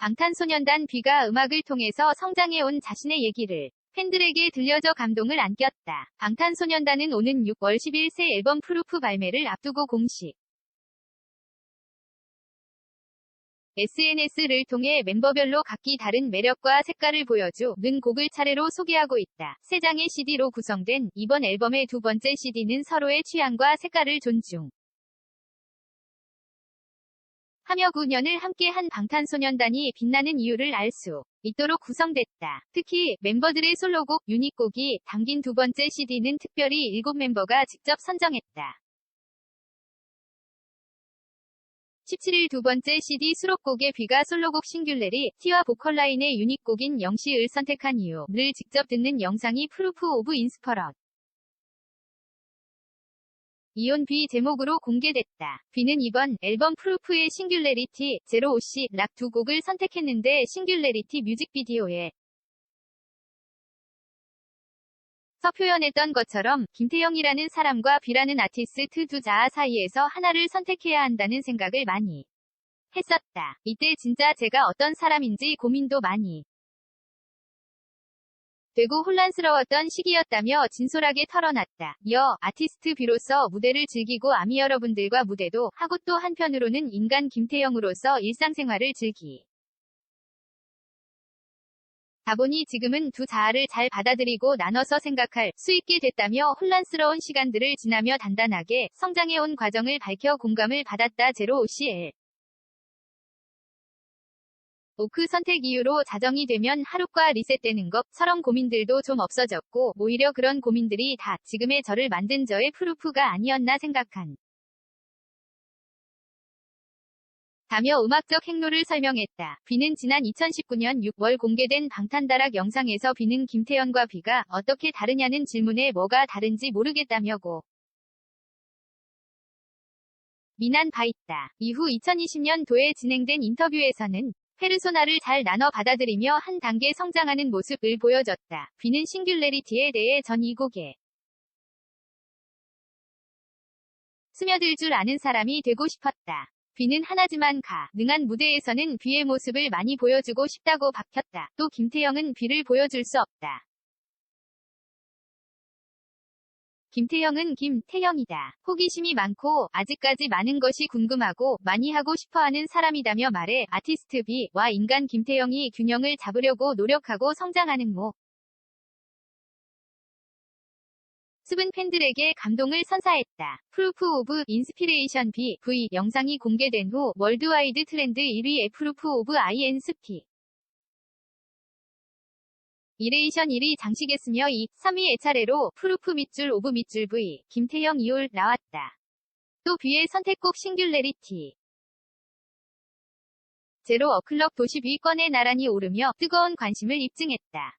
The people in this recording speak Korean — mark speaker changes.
Speaker 1: 방탄소년단 B가 음악을 통해서 성장해온 자신의 얘기를 팬들에게 들려줘 감동을 안겼다. 방탄소년단은 오는 6월 10일 새 앨범 프루프 발매를 앞두고 공식 SNS를 통해 멤버별로 각기 다른 매력과 색깔을 보여주는 곡을 차례로 소개하고 있다. 세 장의 CD로 구성된 이번 앨범의 두 번째 CD는 서로의 취향과 색깔을 존중. 하며 9년을 함께한 방탄소년단이 빛나는 이유를 알 수 있도록 구성됐다. 특히 멤버들의 솔로곡 유닛곡이 담긴 두 번째 CD는 특별히 7멤버가 직접 선정했다. 17일 두 번째 CD 수록곡의 비가 솔로곡 싱귤레리 티와 보컬 라인의 유닛곡인 영시을 선택한 이유를 직접 듣는 영상이 프루프 오브 인스퍼럿 이온 비 제목으로 공개됐다. 비는 이번 앨범 프루프의 싱귤레리티, 제로 오시, 락 두 곡을 선택했는데 싱귤레리티 뮤직비디오에 서 표현했던 것처럼 김태형이라는 사람과 비라는 아티스트 두 자아 사이에서 하나를 선택해야 한다는 생각을 많이 했었다. 이때 진짜 제가 어떤 사람인지 고민도 많이 되고 혼란스러웠던 시기였다며 진솔하게 털어놨다. 이어 아티스트 비로서 무대를 즐기고 아미 여러분들과 무대도 하고 또 한편으로는 인간 김태형으로서 일상생활을 즐기 다보니 지금은 두 자아를 잘 받아들이고 나눠서 생각할 수 있게 됐다며 혼란스러운 시간들을 지나며 단단하게 성장해온 과정을 밝혀 공감을 받았다. 제로 OCL 오크 선택 이후로 자정이 되면 하루과 리셋되는 것처럼 고민들도 좀 없어졌고 오히려 그런 고민들이 다 지금의 저를 만든 저의 프루프가 아니었나 생각한 다며 음악적 행로를 설명했다. 비는 지난 2019년 6월 공개된 방탄다락 영상에서 비는 김태현과 비가 어떻게 다르냐는 질문에 뭐가 다른지 모르겠다며고 미난 바 있다. 이후 2020년도에 진행된 인터뷰에서는 페르소나를 잘 나눠 받아들이며 한 단계 성장하는 모습을 보여줬다. 비는 싱귤레리티에 대해 전 이 곡에 스며들 줄 아는 사람이 되고 싶었다. 비는 하나지만 가. 능한 무대에서는 비의 모습을 많이 보여주고 싶다고 박혔다. 또 김태형은 비를 보여줄 수 없다. 김태형은 김태형이다. 호기심이 많고 아직까지 많은 것이 궁금하고 많이 하고 싶어하는 사람이다며 말해 아티스트 비와 인간 김태형이 균형을 잡으려고 노력하고 성장하는 모 습은 팬들에게 감동을 선사했다. 프루프 오브 인스피레이션 B V 영상이 공개된 후 월드와이드 트렌드 1위 프루프 오브 이 레이션 1위 장식했으며 2, 3위의 차례로 프루프 밑줄 오브 밑줄 V 김태형 2올 나왔다. 또 B의 선택곡 싱귤레리티 제로 어클럽 도시 위권에 나란히 오르며 뜨거운 관심을 입증했다.